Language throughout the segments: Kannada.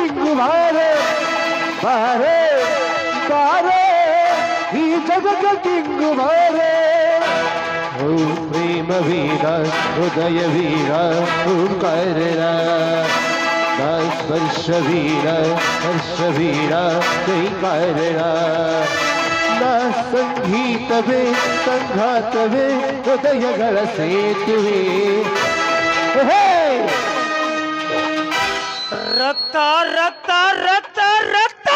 ಕಿಂಗು ಬಾರೆ ಬಾರೆ ಬಾರೆ ಈ ಜಗದ ಕಿಂಗು ಬಾರೆ ಓ ಪ್ರೇಮ ವೀರ ಹೃದಯ ವೀರ ಓಂಕಾರರ ನಾ ಸ್ಪರ್ಶ ವೀರ ಹರ್ಷ ವೀರ ಕೈಕಾರರ ನಾ ಸಂಗೀತವೇ ಸಂಘಾತವೇ ಹೃದಯಗಳ ಸೇತುವೆ ಹೇ ರಕ್ತ ರಕ್ತ ರಕ್ತ ರಕ್ತ!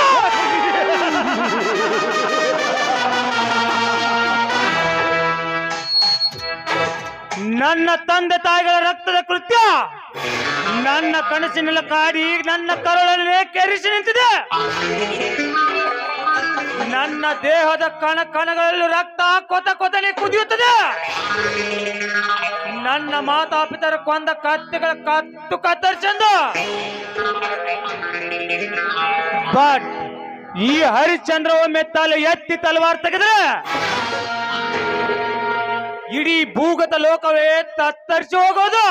ನನ್ನ ತಂದೆ ತಾಯಿಗಳ ರಕ್ತದ ಕೃತ್ಯ! ನನ್ನ ಕನಸಿನೆಲ್ಲ ಕಾಡಿ ನನ್ನ ಕರಳಲ್ಲೇ ಕೆರಿಸಿ ನಿಂತಿದೆ! ನನ್ನ ದೇಹದ ಕಣ ಕಣಗಳಲ್ಲೂ ರಕ್ತ ಕೊತ ಕೊತನೆ ಕುದಿಯುತ್ತದೆ! ನನ್ನ ಮಾತಾಪಿತರ ಕೊಂದ ಕತ್ತೆಗಳ ಕತ್ತು ಕತ್ತರಿಸಂದು. ಬಟ್ ಈ ಹರಿಶ್ಚಂದ್ರ ಒಮ್ಮೆ ತಲೆ ಎತ್ತಿ ತಲವಾರ್ ತೆಗೆದ್ರೆ ಇಡೀ ಭೂಗತ ಲೋಕವೇ ತತ್ತರಿಸಿ ಹೋಗೋದು.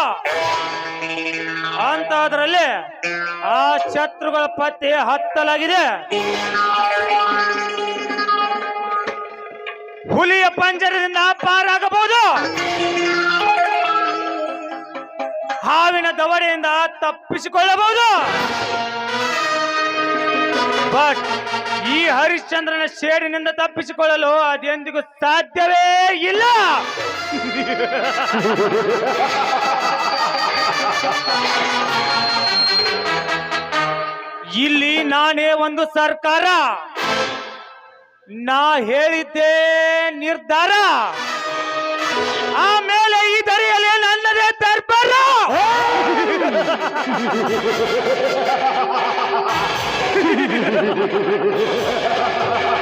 ಅಂತ ಅದರಲ್ಲಿ ಆ ಶತ್ರುಗಳ ಪತ್ತೆ ಹತ್ತಲಾಗಿದೆ. ಹುಲಿಯ ಪಂಜರದಿಂದ ಪಾರಾಗಬಹುದು. ಹಾವಿನ ದವಡೆಯಿಂದ ತಪ್ಪಿಸಿಕೊಳ್ಳಬಹುದು. ಬಟ್ ಈ ಹರಿಶ್ಚಂದ್ರನ ಶೇಡಿನಿಂದ ತಪ್ಪಿಸಿಕೊಳ್ಳಲು ಅದೆಂದಿಗೂ ಸಾಧ್ಯವೇ ಇಲ್ಲ. ಇಲ್ಲಿ ನಾನೇ ಒಂದು ಸರ್ಕಾರ. ನಾ ಹೇಳಿದ್ದೇ ನಿರ್ಧಾರ. Ha ha ha ha ha ha!